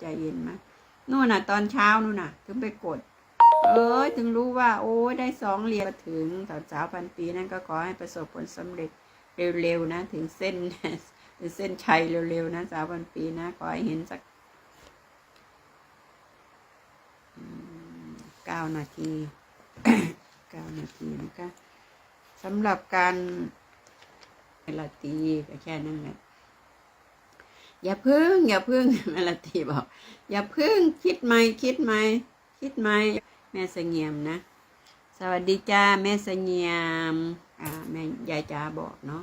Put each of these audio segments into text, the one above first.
ใจเย็นไหมนู่นน่ะ ตอนเช้านู่นน่ะ ถึงไปกด เอ้ยถึงรู้ว่า โอ้ยได้สองเหรียญถึงสาวสาวพันปีนั่นก็ขอให้ประสบผลสำเร็จเร็วๆนะ ถึงเส้นถึงเส้นชัยเร็วๆนะสาวพันปีนะขอให้เห็นสักเก้านาทีเก้านาทีนะคะสำหรับการเวลาตีก็แค่นั้นแหละ อย่าพึ่ง อย่าพึ่งเวลาตีบอก อย่าพึ่งคิดไหมคิดไหมคิดไหมแม่เสงียมนะ สวัสดีจ้าแม่เสงียมอ่าแม่ยายจาบอกเนาะ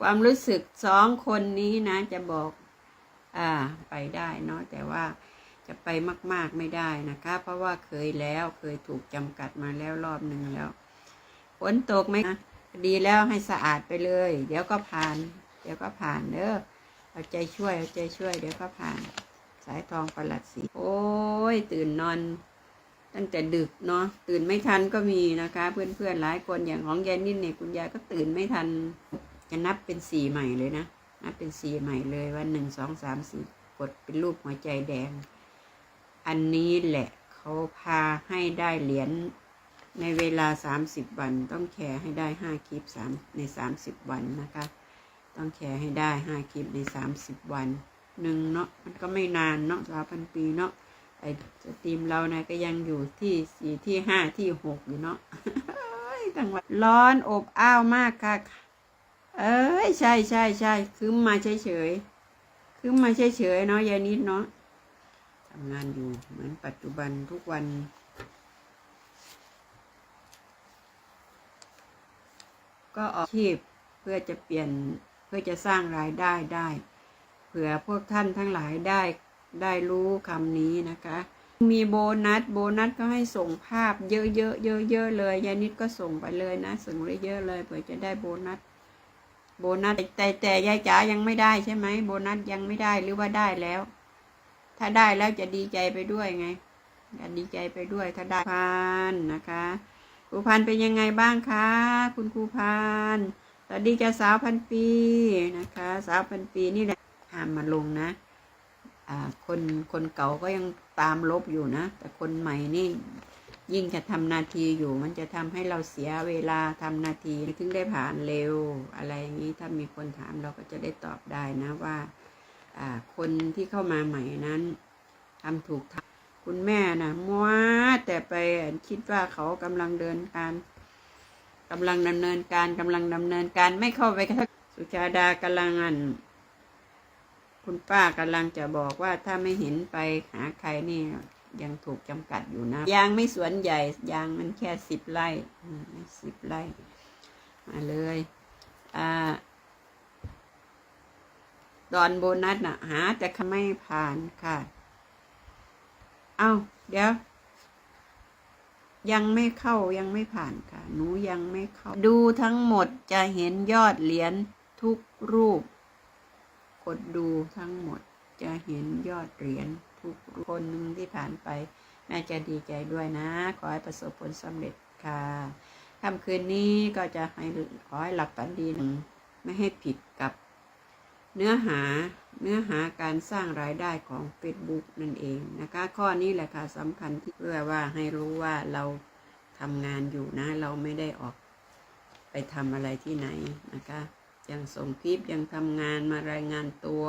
ความรู้สึกสองคนนี้นะ จะบอกอ่าไปได้เนาะแต่ว่าจะไปมาก ๆไม่ได้นะคะ เพราะว่าเคยแล้วเคยถูกจำกัดมาแล้วรอบหนึ่งแล้วฝนตกไหมนะดีแล้วให้สะอาดไปเลย เดี๋ยวก็ผ่าน เดี๋ยวก็ผ่านเด้อ เอาใจช่วยเอาใจช่วยเดี๋ยวก็ผ่าน สายทองประหลัดสีโอ้ยตื่นนอน ตั้งแต่ดึกเนาะตื่นไม่ทันก็มีนะคะ เพื่อนๆหลายคนอย่างของยายนิ่นเนี่ยคุณยายก็ตื่นไม่ทัน จะนับเป็นสีใหม่เลยนะนับเป็นสีใหม่เลยว่าหนึ่งสองสามสี่กดเป็นรูปหัวใจแดง อันนี้แหละเขาพาให้ได้เหรียญในเวลาสามสิบวัน ต้องแชร์ให้ได้ห้าคลิปสามในสามสิบวันนะคะ ต้องแชร์ให้ได้ห้าคลิปในสามสิบวันหนึ่งเนาะมันก็ไม่นานเนาะสามพันปีเนาะไอสตรีมเรานะก็ยังอยู่ที่สี่ที่ห้าที่หกอยู่เนาะตั้งวันร้อนอบอ้าวมากค่ะ เอ้ยใช่ใช่ใช่คืมมาเฉยเฉยคืมมาเฉยเฉยเนาะยายนิดเนาะทำงานอยู่เหมือนปัจจุบันทุกวันก็ออกชีพเพื่อจะเปลี่ยน พื่อจะสร้างรายได้ได้ เผื่อพวกท่านทั้งหลายได้ได้รู้คำนี้นะคะ มีโบนัสโบนัสก็ให้ส่งภาพเยอะๆเยอะๆเลยยายนิดก็ส่งไปเลยนะส่งเยอะๆเลยเผื่อจะได้โบนัสโบนัสแต่แต่ยายจ๋ายังไม่ได้ใช่ไหมโบนัสยังไม่ได้หรือว่าได้แล้ว ถ้าได้แล้วจะดีใจไปด้วยไงจะดีใจไปด้วยถ้าได้พันนะคะครูพันเป็นยังไงบ้างคะ คุณครูพัน วัสดีจ้าสาวพันปีนะคะ สาวพันปีนี่แหละห้ามมาลงนะอ่าคนคนเก่าก็ยังตามลบอยู่นะ แต่คนใหม่นี่ยิ่งจะทำนาทีอยู่มันจะทำให้เราเสียเวลาทำนาทีถึงได้ผ่านเร็ว อะไรอย่างนี้ถ้ามีคนถามเราก็จะได้ตอบได้นะว่าอ่า คนที่เข้ามาใหม่นั้นทำถูกทางคุณแม่นะมัวแต่ไปคิดว่าเขากำลังเดินการ กำลังดำเนินการกำลังดำเนินการไม่เข้าไปกระทบสุชาดากำลังอัน คุณป้ากำลังจะบอกว่าถ้าไม่เห็นไปหาใครนี่ยังถูกจำกัดอยู่นะยางไม่สวนใหญ่ยางมันแค่สิบไร่สิบไร่มาเลยอ่าดอนโบนัสน่ะ หาแต่ไม่ผ่านค่ะ เอา้า เดี๋ยว ยังไม่เข้ายังไม่ผ่านค่ะ หนูยังไม่เข้า ดูทั้งหมดจะเห็นยอดเหรียญทุกรูป กดดูทั้งหมดจะเห็นยอดเหรียญทุกคนหนึ่งที่ผ่านไป แม่จะดีใจด้วยนะ ขอให้ประสบผลสำเร็จค่ะค่ำคืนนี้ก็จะให้ขอให้หลับฝันดีหนึ่งไม่ให้ผิดกับ เนื้อหาเนื้อหาการสร้างรายได้ของ Facebook นั่นเองนะคะ ข้อนี้แหละค่ะสำคัญที่เพื่อว่าให้รู้ว่าเราทำงานอยู่นะ เราไม่ได้ออกไปทำอะไรที่ไหนนะคะ ยังส่งคลิปยังทำงานมารายงานตัว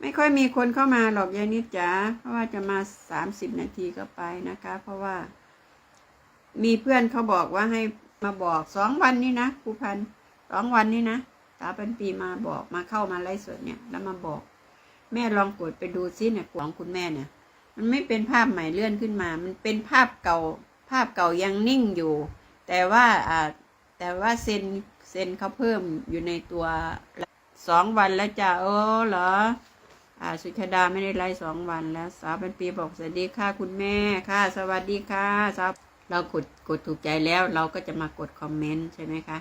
ไม่ค่อยมีคนเข้ามาหรอกยายนิดจ๋าเพราะว่าจะมาสามสิบนาทีก็ไปนะคะ เพราะว่า มีเพื่อนเขาบอกว่าให้มาบอกสองวันนี้นะครูพันสองวันนี้นะาเป็นปีมาบอกมาเข้ามาไล่สดเนี่ย แล้วมาบอก แม่ลองกดไปดูซิเนี่ยของคุณแม่เนี่ย มันไม่เป็นภาพใหม่เลื่อนขึ้นมา มันเป็นภาพเก่า ภาพเก่ายังนิ่งอยู่ แต่ว่าอ่าแต่ว่าเซนเซนเขาเพิ่มอยู่ในตัวสองวันแล้วจ้ะโอ้เหรออ่าสุชาดาไม่ได้ไลฟ์สองวันแล้ว สาวเป็นปีบอกสวัสดีค่ะคุณแม่ค่ะ สวัสดีค่ะสาวเรากดกดถูกใจแล้วเราก็จะมากดคอมเมนต์ใช่ไหมคะ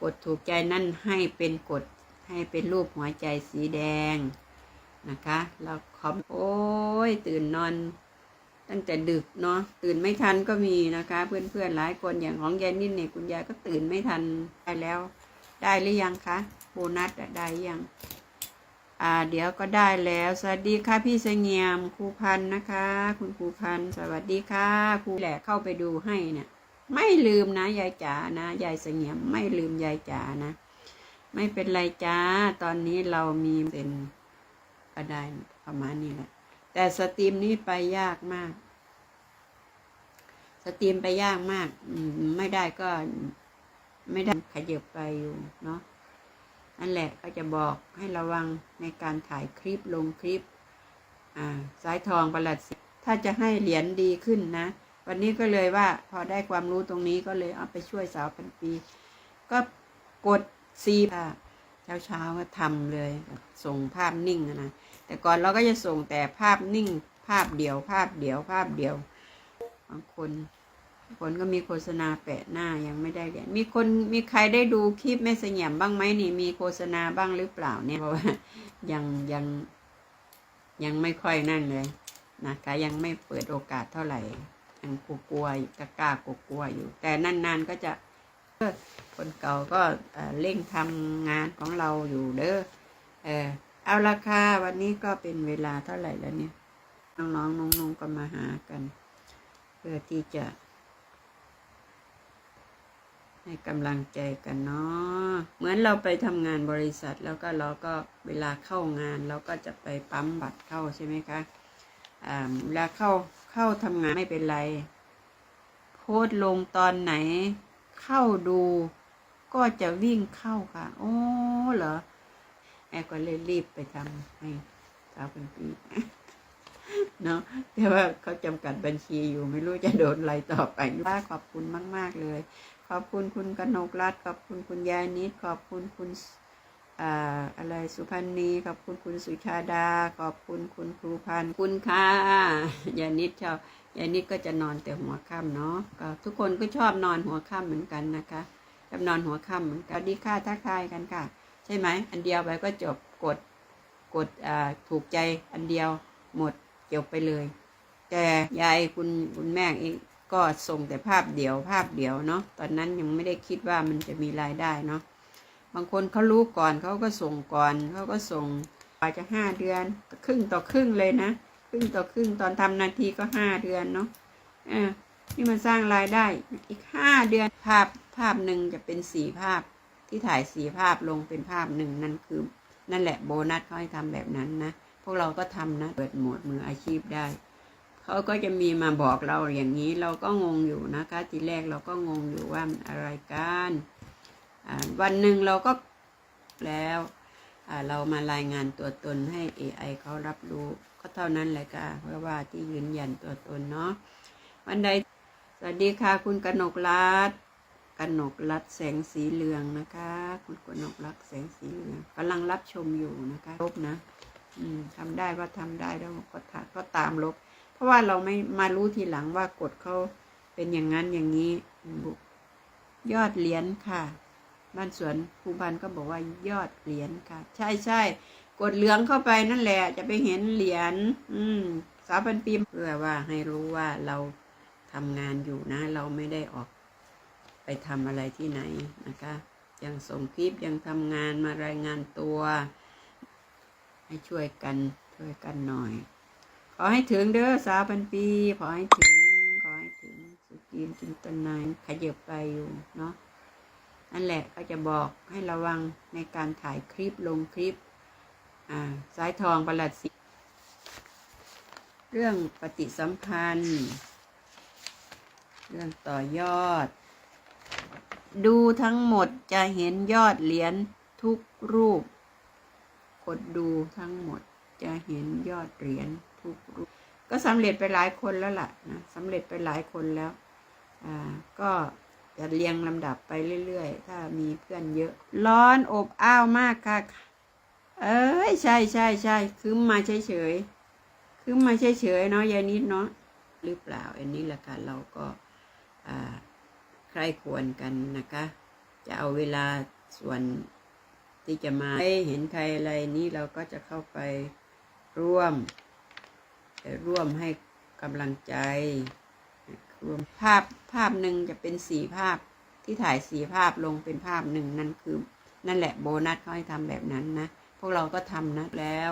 กดถูกใจนั่นให้เป็นกดให้เป็นรูปหัวใจสีแดงนะคะแล้วคอมโอ้ยตื่นนอน ตั้งแต่ดึกเนาะตื่นไม่ทันก็มีนะคะ เพื่อนๆหลายคนอย่างของยายนิ่นเนี่ยคุณยายก็ตื่นไม่ทันได้แล้ว ได้หรือยังคะโบนัสได้ยังอ่าเดี๋ยวก็ได้แล้ว สวัสดีค่ะพี่เสงียมครูพันนะคะ คุณครูพันสวัสดีค่ะครูแหละเข้าไปดูให้เนี่ย ไม่ลืมนะยายจ๋านะยายเสงี่ยมไม่ลืมยายจ๋านะ ไม่เป็นไรจ้า ตอนนี้เรามีเป็นก็ไดประมาณนี้แหละ แต่สตรีมนี่ไปยากมาก สตรีมไปยากมากอืมไม่ได้ก็ไม่ได้ขยับไปอยู่เนาะนั่นแหละก็จะบอกให้ระวังในการถ่ายคลิปลงคลิป อ่า สายทองประหลัด ถ้าจะให้เหรียญดีขึ้นนะ วันนี้ก็เลยว่า พอได้ความรู้ตรงนี้ก็เลยเอาไปช่วยสาวพันปี ก็กดซีเช้าเช้าก็ทำเลยส่งภาพนิ่งนะแต่ก่อนเราก็จะส่งแต่ภาพนิ่ง ภาพเดียวภาพเดียวภาพเดียวบางคนคนก็มีโฆษณาแปะหน้ายังไม่ได้เหรียมีคนมีใครได้ดูคลิปแม่เสงี่ยมบ้างไหมนี่มีโฆษณาบ้างหรือเปล่าเนี่ยเพราะว่ายังยังยังไม่ค่อยนั่นเลยนะคะยังไม่เปิดโอกาสเท่าไหร่ ยังกลัวๆกล้ากล้ากลัวๆอยู่ แต่นานๆก็จะคนเก่าก็เอ่อเร่งทำงานของเราอยู่เด้อเออเอาราคาวันนี้ก็เป็นเวลาเท่าไหร่แล้วเนี่ยน้องๆน้องๆก็มาหากัน เพื่อที่จะ ให้กำลังใจกันเนาะเหมือนเราไปทำงานบริษัทแล้วก็เราก็เวลาเข้างานเราก็จะไปปั๊มบัตรเข้าใช่ไหมคะอ่าเวลาเข้า เข้าทำงานไม่เป็นไร โพสลงตอนไหน เข้าดู ก็จะวิ่งเข้าค่ะ โอ้เหรอแม่ก็เลยรีบไปทำให้สาวเป็นปีเนาะแต่ว่าเขาจำกัดบัญชีอยู่ไม่รู้จะโดนอะไรต่อไปว่าขอบคุณมาก ๆ เลย ขอบคุณคุณกนกรัตขอบคุณคุณยายนิด ขอบคุณคุณ อะไรสุพันธ์นีขอบคุณคุณสุชาดา ขอบคุณคุณครูพันคุณค่ะยานิดชอบยานิดก็จะนอนแต่หัวค่ำเนาะก็ทุกคนก็ชอบนอนหัวค่ำเหมือนกันนะคะชอบนอนหัวค่ำเหมือนกันดีค่ะทักทายกันค่ะ ใช่ไหมอันเดียวไปก็จบกดกดอ่าถูกใจอันเดียวหมดจบไปเลย แต่ยายคุณคุณแม่เองก็ส่งแต่ภาพเดียวภาพเดียวเนาะตอนนั้นยังไม่ได้คิดว่ามันจะมีรายได้เนาะ บางคนเขารู้ก่อนเขาก็ส่งก่อนเขาก็ส่งกว่าจะห้าเดือนครึ่งต่อครึ่งเลยนะครึ่งต่อครึ่งตอนทำนาทีก็ห้าเดือนเนาะอ่านี่มันสร้างรายได้อีกห้าเดือนภาพภาพหนึ่งจะเป็นสี่ภาพที่ถ่ายสี่ภาพลงเป็นภาพหนึ่งนั่นคือ นั่นแหละโบนัสเขาให้ทำแบบนั้นนะพวกเราก็ทำนะเปิดหมดมืออาชีพได้เขาก็จะมีมาบอกเราอย่างนี้เราก็งงอยู่นะคะ ทีแรกเราก็งงอยู่ว่ามันอะไรกัน วันหนึ่งเราก็แล้วเรามารายงานตัวตนให้ AI เขารับรู้ก็เท่านั้นแหละค่ะเพราะว่าที่ยืนยันตัวตนเนาะวันใดสวัสดีค่ะ คุณกนกรัตน์กนกรัตน์แสงสีเหลืองนะคะ คุณกนกรัตน์แสงสีเหลืองกำลังรับชมอยู่นะคะลบนะทำได้ว่าทำได้แล้วก็ทาก็ตามลบ เพราะว่าเราไม่มารู้ทีหลังว่ากฎเขาเป็นอย่างนั้นอย่างนี้ยอดเหรียญค่ะ บ้านสวนภูพันก็บอกว่ายอดเหรียญค่ะ ใช่ใช่กดเหลืองเข้าไปนั่นแหละ จะไปเห็นเหรียญอืมสาวพันปีเพื่อว่าให้รู้ว่าเราทำงานอยู่นะ เราไม่ได้ออกไปทำอะไรที่ไหนนะคะ ยังส่งคลิปยังทำงานมารายงานตัว ให้ช่วยกันช่วยกันหน่อย ขอให้ถึงเด้อสาวพันปี ขอให้ถึง ขอให้ถึงสุกีนจินตนายขยับไปอยู่เนาะ นั่นแหละก็จะบอกให้ระวังในการถ่ายคลิปลงคลิปสายทองประหลัดสิเรื่องปฏิสัมพันธ์ เรื่องต่อยอด ดูทั้งหมดจะเห็นยอดเหรียญทุกรูป กดดูทั้งหมดจะเห็นยอดเหรียญทุกรูป ก็สำเร็จไปหลายคนแล้วล่ะนะสำเร็จไปหลายคนแล้ว อ่า ก็ จะเรียงลำดับไปเรื่อยๆ ถ้ามีเพื่อนเยอะ ร้อนอบอ้าวมากค่ะ เอ้ยใช่ใช่ใช่คืมมาเฉยๆคืมมาเฉยๆเนาะยายนิดเนาะหรือเปล่า อันนี้แหละค่ะเราก็ใครควรกันนะคะ จะเอาเวลาส่วนที่จะมาเห็นใครอะไรนี้เราก็จะเข้าไปร่วมร่วมให้กำลังใจ รวมภาพภาพหนึ่งจะเป็นสีภาพที่ถ่ายสีภาพลงเป็นภาพหนึ่งนั่นคือ นั่นแหละโบนัสเขาให้ทำแบบนั้นนะ พวกเราก็ทำนะแล้ว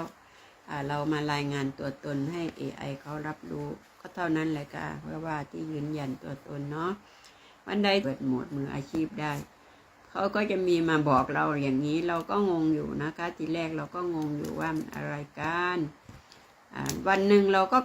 เรามารายงานตัวตนให้ AI เขารับรู้ ก็เท่านั้นแหละค่ะเพื่อว่าที่ยืนยันตัวตนเนาะวันใดเปิดโหมดมืออาชีพได้เขาก็จะมีมาบอกเราอย่างนี้เราก็งงอยู่นะคะ ทีแรกเราก็งงอยู่ว่าอะไรกันวันหนึ่งเราก็